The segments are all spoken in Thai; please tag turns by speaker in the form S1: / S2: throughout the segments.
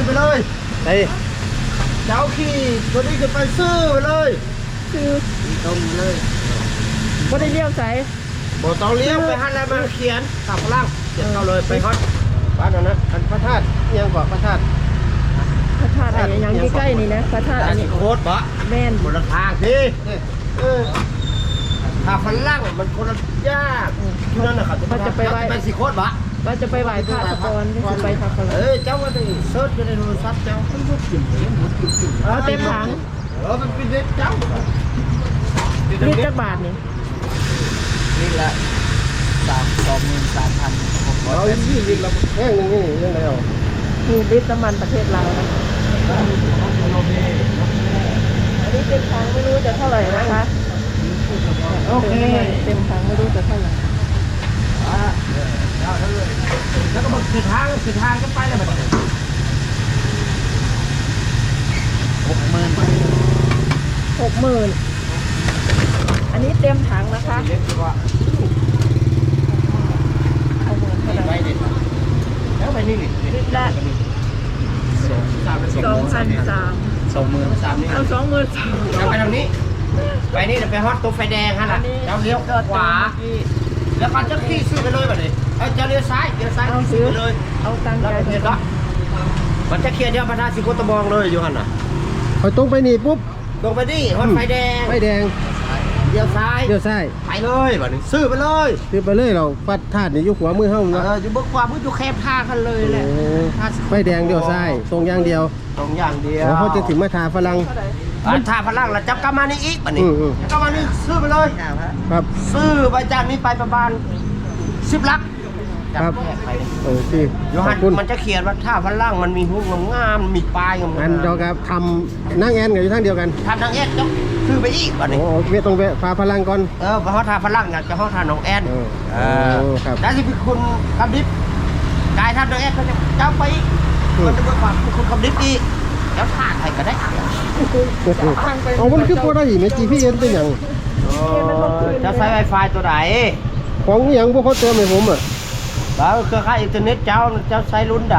S1: ขึ้นไปเลย
S2: ไอ้
S1: เจ้าขี่ตัวนี้ขึ้นไปซื้อไปเลย
S3: คือ
S1: ตรงเลย
S3: บ่ได้เลี้ยวใส่
S1: บอต้องเลี้ยวไปหันแล้วมาเขียนขับพลังเขียนเข้าเลยไปฮอดบ้านนั้นนะอันพระธาตุอิหยังก่อนพระธาตุ
S3: พระธาตุอะไรอย่างใกล้ๆนี่นะพระธาตุอันนี้
S1: โคตรบะ
S3: แม่น
S1: คนละทางพี่เออถ้าฝรั่งมันคนละยากที่นั่นนะครับไปสิโคตรบะ
S3: ว่าจะไปไหว้พระตะกอนที่จะไปพระกอน
S1: เอ้ยเจ้าว่าได้เซิร์ชอยู่ในโทรศัพท์เจ้ามันบ่กินเองบ่กินกิน
S3: เอาเต็มถัง
S1: เออมันเป็นเด็ดเจ้า
S3: ลิตรจักบาทนี่
S2: นี่แหละสามสองหมื่นสามพันหกร้อย
S1: เรายี่ลิตรละแห้งนึงนี่ยังไงเอา
S3: มีลิตรน้ำมันประเทศเรานะอันนี้เต็มถังไม่รู้จะเท่าไหร่นะคะ
S1: โอเค
S3: เต็มถังไม่รู้จะเท่าไหร่
S1: แล้วก็มา คือทางคือทางก็ไปแล้วมัน
S2: หกหมื่น
S3: หกหมื่นอันนี้เต็มถังนะคะ
S1: เล็กกว่า
S3: เอาหมื่นเท่าไหร่
S1: ไปเด็ดแล้วไปนี่นี่
S3: ลิตรละ
S1: สาม
S3: สองพันสาม
S2: สองหมื่น
S1: สามนี่
S3: เอาสองหมื่นสาม
S1: แล้วไปทางนี้ ไปนี่เดี๋ยวไปฮอตตัวไฟแดงฮะล่ะเจ้าเลี้ยวขวา แล้วก็จะขี่ซื้อไปเลยแบบนี้เอ้ยจะเลี้ยวซ้ายเลี้ยวซ้ายขี่ซื้อไปเลย
S3: เอาตังค์
S1: แล้ว
S3: ใจ
S1: ไปเห็นละมันจะเคลียร์เดียวพระธาตุสิโคตะบองเลยอยู่หันน่ะ
S2: พอตรงไปนี่ปุ๊บ
S1: ลงไปดิฮอตไฟแดง
S2: ไฟแดง
S1: เลี้ยวซ้าย
S2: เลี้ยวซ้าย
S1: ไปเลยแบบนี้ซื้อไปเลย
S2: คือไปเลยเราฟัดธาตุนี่อยุขวามือเฮา
S1: เอ
S2: เนาะ
S1: ออยู่เบิกความก็อยู่แคบท่ากันเลยแหละ
S2: โอ้ไฟแดงเลี้ยวซ้ายตรงอย่างเดียว
S1: ตรงอย่างเดียว
S2: แล้วเขาจะถึงมาทาฝรั่ง
S3: เท่าไหร่
S1: อันท่าพลังแล้วจับกลับมานี่อีกแบบนี้
S2: อืมอืม
S1: จับกลับมานี่ซื้อไปเลย
S2: ครับ
S1: ซื้อไปจากนี้ไปประมาณสิบลัก
S2: ครับ
S1: จากแยกไปนี่
S2: โอเค
S1: โย
S2: ข
S1: ฮั
S2: อนบคุณ
S1: มันจะเขียนว่าท่าพลังมันมีหุบงามๆมีปลายงามๆ
S2: อันเดียวกับทำนั่งแอนกันอยู่ทางเดียวกัน
S1: ทำนางแอดจ้ซื้อไปอีกแบบนี้
S2: โอ้เวทตรงเวทฟ้าพลังก่อน
S1: เออเพราะเขาทาพลังอยากจะเขาทาน้องแอด
S2: เออ
S1: เออ
S2: โอ้ครับ
S1: แล้วที่คุณคำดิบกายทำน้องแอดเขาจะเจ้าไปอีก
S2: อืม
S1: มันจะเบิกความคุณคำดิบอีกแล้วท่าใครก็ได้
S2: เอามันคือพวกได้ไหม GPS เป็นอย่าง
S1: จะใช้ไวไฟตัวไหน
S2: ของอย่างพวกเขาเติมให้ผมอะ
S1: แล้วเครือข่ายอินเทอร์เน็ตเจ้าเจ้าใช้รุ่นไหน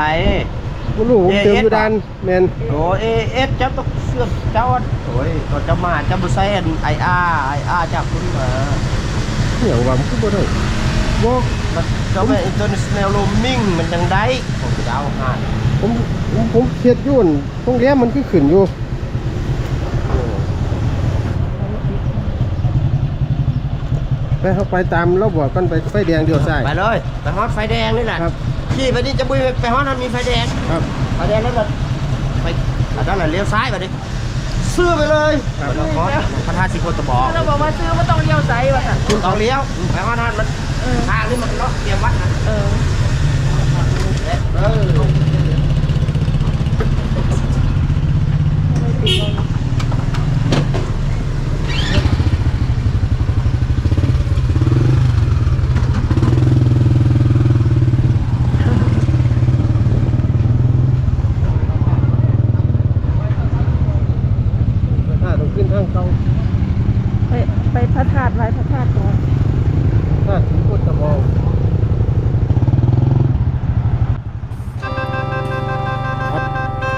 S2: บ่รู้ผมเติมอยู่ด้านแมน
S1: โอ้เอเอสเจ้าต้องเชื่อมเจ้าโอ้ยก็จะมาเจ้าบุษเอนไออาร์ไออาร์จากคุณมา
S2: อหย่างว่ามันคือบ่ได้บ่
S1: เจ้าแม่อินเตอร์เนชั่นแนลโรมมิ่งมันยังได้ผมจะเอาหา
S2: ผมผมผมเฮ็ดยู่นั่นโรงแรมมันคือขึ้นอยู่ ไปเข้าไปตามเราบอกกันไปไฟแดงเดียวซ้าย
S1: ไปเลยไปฮอตไฟแดงนี่แหละ
S2: ครับ
S1: ขี่ไปนี่จะบุยไปฮอตนั้นมีไฟแดง
S2: ครับ
S1: ไฟแดงแล้วก็ไปอันนั้นแหละเลี้ยวซ้ายไปดิซื้อไปเลย
S2: ครับ
S1: แล้วก็พระธาตุสิโคตะบอก
S3: เราบอกว่าซื้อไม่ต้องเลี้ยวไซว่ะค่ะ
S1: คุณต้องเลี้ยวไปฮอตนั้นมัน
S3: เออ
S1: ทางนี่มันก็เตรียมวัดนะ
S3: เออ
S1: เออ
S2: ถ้าต้องขึ้นทางเก่า
S3: ไปไปพระธาตุไหว้พระธาตุก่อน
S2: ถ้าถึงพุทธมองครับ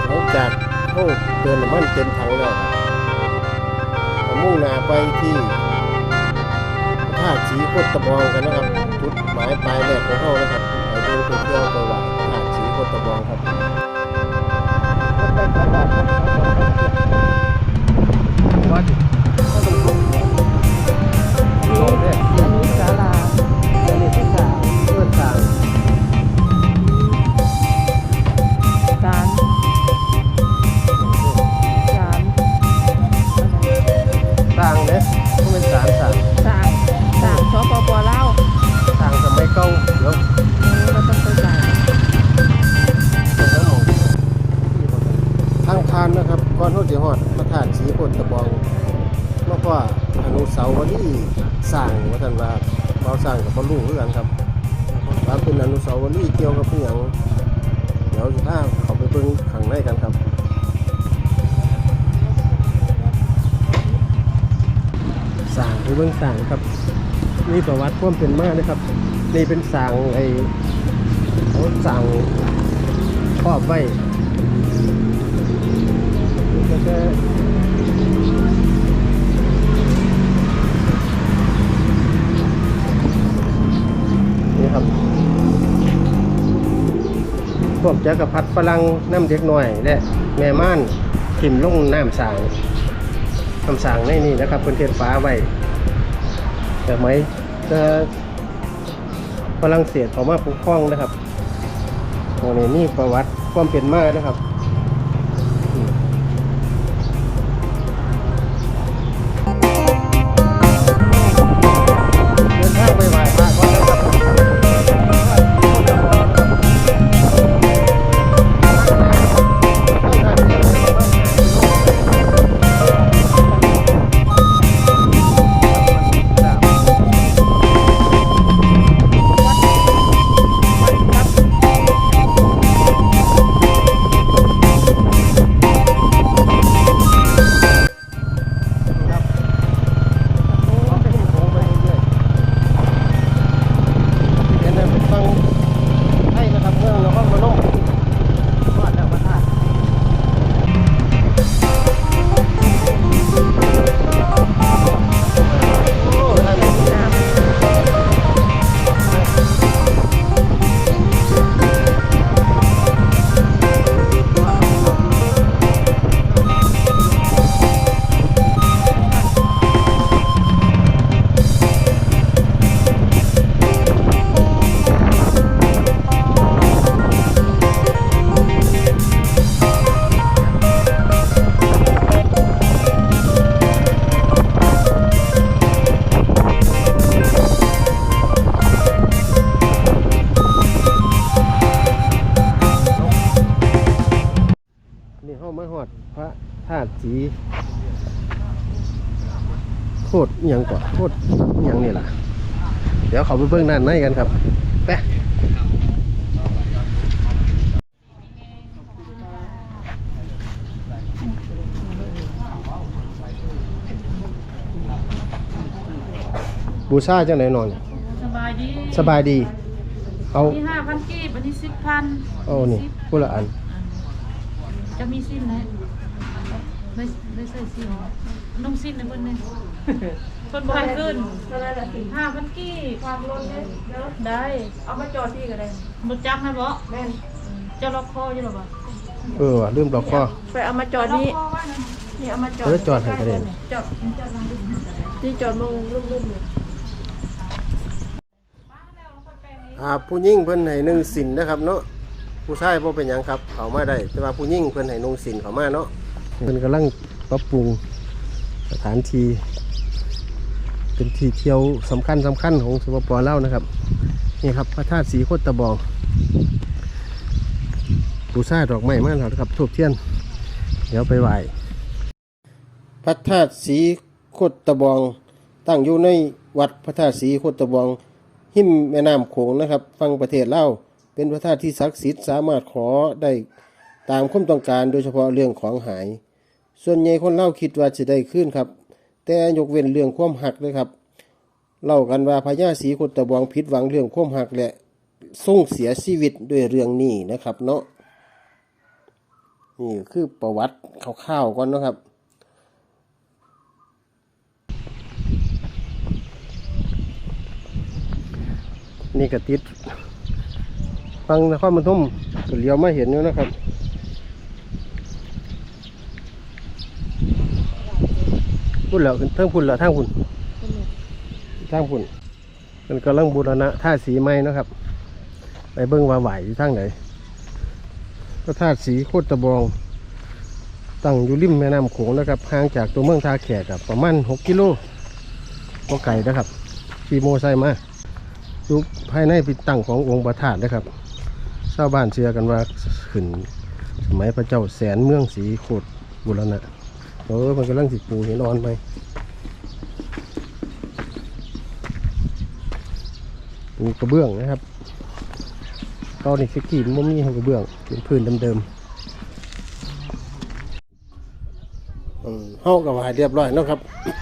S2: หลัง จากโอ้เติมน้ำมันเต็มถังแล้วมุ่งหน้าไปที่พระธาสีโคตรตะบองกันนะครับจุดหมายปลายแรกของเรานะครับไปดูไปเที่ยวไปไหว้พระธาสีโคตรตะบองครับวัด
S3: นี่อันนี้ศา
S2: ครับเป็นอนุสาวรีย์เกี่ยวกับเพียงเดี๋ยวจะพาเขาไปเบิ่งข้างในกันครับสางคือเบื้องสางครับนี่ประวัติควมเป็นมากนะครับ นี่เป็นสางไอ้เขสางครอบไว้ก็จะนี่ครับ กรพรรดิฝรั่งน้ำเด็กน้อย และแม่ม่านทิมลงน้ำสางน้ำสางในนี่นะครับเพิ่นเทศฟ้าไว้แต่ไหมจะฝรั่งเศสเขามาปกครองนะครับตรงนี้นี่ประวัติความเป็นมานะครับ ดพระธาตุสีโคตรอิหยังก่อนโคตรอิหยังนี่ล่ะเดี๋ยวเขาไปเบิ่งด้านในกันครับไปบูชาจังไหนนอน
S4: สบายดี
S2: สบายดี เอา
S4: มีห้าพันกีบอันนี้สิบพัน
S2: เอานี่พูดละอัน
S4: จะมีสิ้นไหมไม่ไม่ใส่สิ้นนุ่งสิ้นในบนนี้คนบ่อยขึ้น
S3: เท่านั้นแหละสิ
S4: ห้าพันกีบ
S3: ความร้อนเนี่ยเดี๋ยว
S4: ได้
S3: เอามาจอดที่ก็ได้
S4: บดจักนะบ่
S3: แม่น
S4: จะล็อกคออยู่หรอบ่
S2: เออว่ะลืมดอกคอ
S3: ไปเอามาจอดนี่
S4: ล็อกคอไว้นะ
S3: นี่เอามาจอด
S2: เออจอดให้ก็ได้
S3: จอดนี่จอดมึงรุ่มๆเลย
S2: อ่าผู้หญิงเพิ่นให้นึ่งสินนะครับเนาะ ผู้ชายบ่เป็นหยังครับ เขามาได้ แต่ว่าผู้หญิงเพิ่นให้นุ่งสินเขามาเนาะเพิ่นกำลังปรับปรุงสถานที่เป็นที่เที่ยวสำคัญสำคัญของสปปลาวนะครับ นี่ครับพระธาตุสีโคตรตะบองบูชาดอกไม้มาแล้วนะครับทูบเทียน เดี๋ยวไปไหว้พระธาตุสีโคตรตะบอง ตั้งอยู่ในวัดพระธาตุสีโคตรตะบองหิมแม่น้ำโขงนะครับ ฟังประเทศลาว เป็นพระธาตุที่ศักดิ์สิทธิ์สามารถขอได้ตามความต้องการโดยเฉพาะเรื่องของหาย ส่วนใหญ่คนเล่าคิดว่าจะได้ขึ้นครับ แต่ยกเว้นเรื่องความหักเลยครับเล่ากันว่าพญาศรีโคตะบองผิดหวังเรื่องความหักและส่งเสียชีวิตด้วยเรื่องนี้นะครับเนาะนี่คือประวัติคร่าวๆก่อนนะครับนี่กระติด ฟังนครปฐมก็เลี้ยวมาเห็นอยู่นะครับพุ่นแล้วทั้งพุ่นแล้วทางพุ่นทางพุ่นมันกำลังบูรณะท่าสีไม้นะครับ ไปเบิ้งว่าไหวอยู่ทางไหนก็ท่าสีโคตรตะบอง ตั้งอยู่ริมแม่น้ำโขงนะครับห่างจากตัวเมืองท่าแขกับประมาณหกกิโลก็ไก่นะครับขี่โมไซค์มาอยู่ภายในป็นตั้งขององค์ประธานนะครับ ชาวบ้านเชื่อกันว่าขึ้น สมัยพระเจ้าแสนเมืองสีโคตรบุรณะเออมันกำลังสิปูหินอ่อนไปปูกระเบื้องนะครับตอนนี้สกีมันบ่มีกระเบื้องเป็นพื้นเดิมๆอืมเฮากับไหวเรียบร้อยนะครับ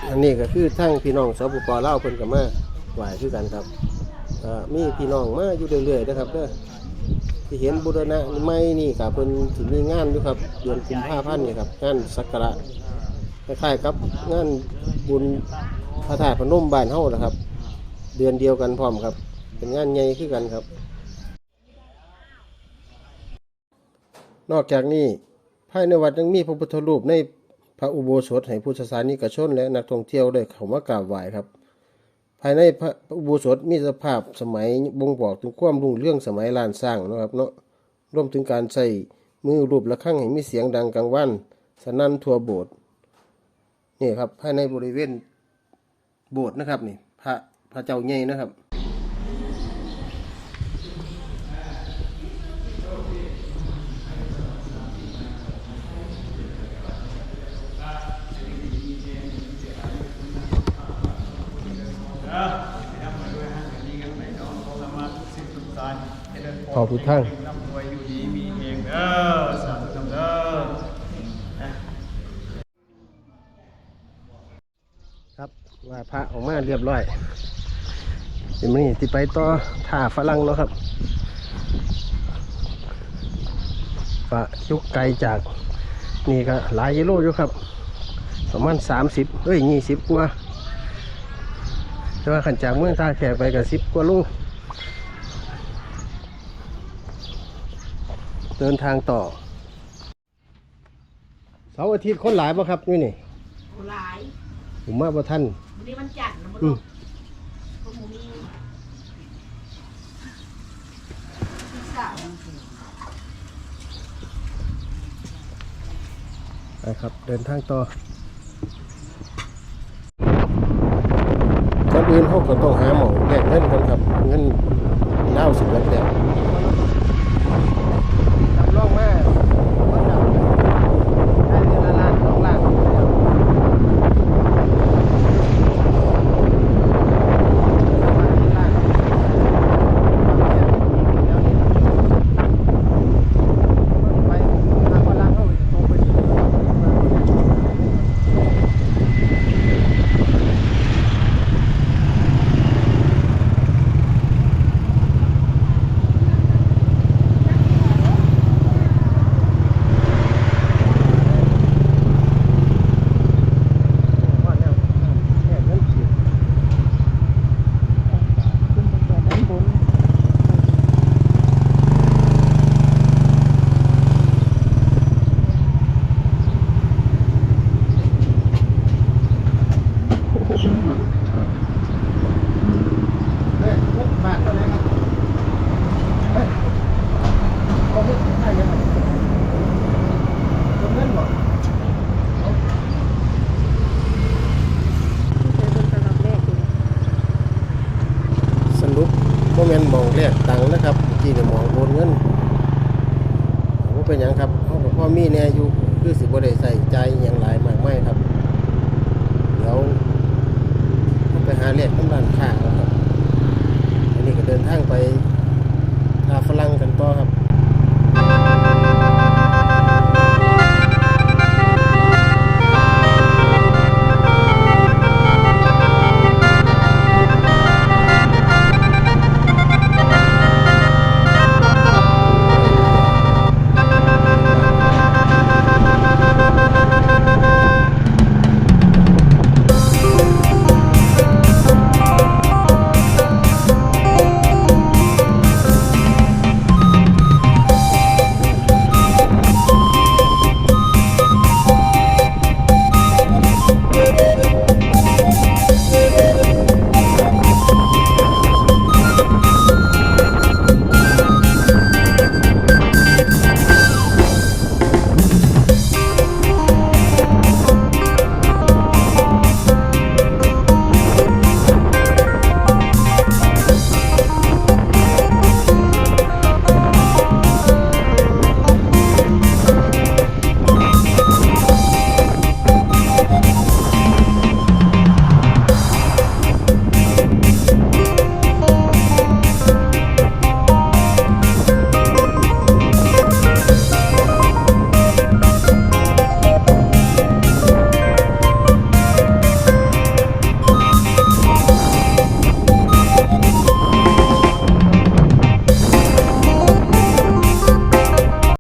S2: อันนี้ก็คือทั้งพี่น้องสาวปปล่าเพิ่นกับมาไหวคือกันครับมีพี่น้องมาอยู่เรื่อยๆนะครับเด้อ ที่เห็นบุรณะไม้นี่ครับเพิ่นสิมีงานอยู่ครับเดือนกุมภาพันธ์นี่ครับงานสักการะคล้ายๆกับงานบุญพระธาตุพนมบ้านเฮานะครับ เดือนเดียวกันพร้อมครับ เป็นงานใหญ่คือกันครับ นอกจากนี้ภายในวัดยังมีพระพุทธรูปในพระอุโบสถให้พุทธศาสนิกชนและนักท่องเที่ยวได้เข้ามากราบไหว้ครับ ภายในพระอุโบสถมีสภาพสมัยบ่งบอกถึงความรุ่งเรื่องสมัยล้านสร้างนะครับเนาะรวมถึงการใส่มือรูประฆังให้มีเสียงดังกลางวันสนั่นทั่วโบสถ์นี่ครับภายในบริเวณโบสถ์นะครับนี่พระพระเจ้าใหญ่นะครับ ขอบคุณท่าน
S5: ร่ำรวยอยู่ดีมีเองเด้อสาธุนำเด้อ
S2: ครับว่าพระออกมาเรียบร้อยเดี๋ยวนี้ติไปต่อท่าฝรั่งเนาะครับฝะยุกไกลจากนี่ก็หลายกิโลอยู่ครับประมาณสามสิบเอ้ยยี่สิบกว่าแต่ว่าขันจากเมืองท่าแขกไปกับสิบกว่าโล เดินทางต่อ เสาร์อาทิตย์คนหลายป่ะครับนี่นี่
S3: หลาย
S2: ผมมาบ่ท่าน
S3: วันนี้มันจัดนะมัน
S2: อืม
S3: ก็มูมีสาว
S2: ไปครับ เดินทางต่อก่อนอื่นเขาก็ต้องหาหมองแลกเงินก่อนครับ เงินเล่าวสิบแล้วแล้วจับล่องมาว่าจับได้เดือนละล้านสองล้านไปทางพลังเขาตรงไปที่ ว่าแล้วแค่นั้นสิ
S3: ขึ้นไปแบบด้านบน
S2: เฮ้ยบาทเท่าไหร่ครับเฮ้ยเอาเงินให้เลยครับเอาเงินบ่
S3: เป็นสำหรับแรกเลย
S2: สรุปโมนมองแรกตังนะครับเมื่อกี้เนี่ยมองโอนเงินว่าเป็นอยังครับเขาบอกพ่อมีแน่อยู่คือสิบ่ได้ใส่ใจอย่างหลายมากไม่ครับ เดี๋ยวต้องไปหาเลขกำลังข่าเอาครับอันนี้ก็เดินทางไปทาฝรั่งกันต่อครับ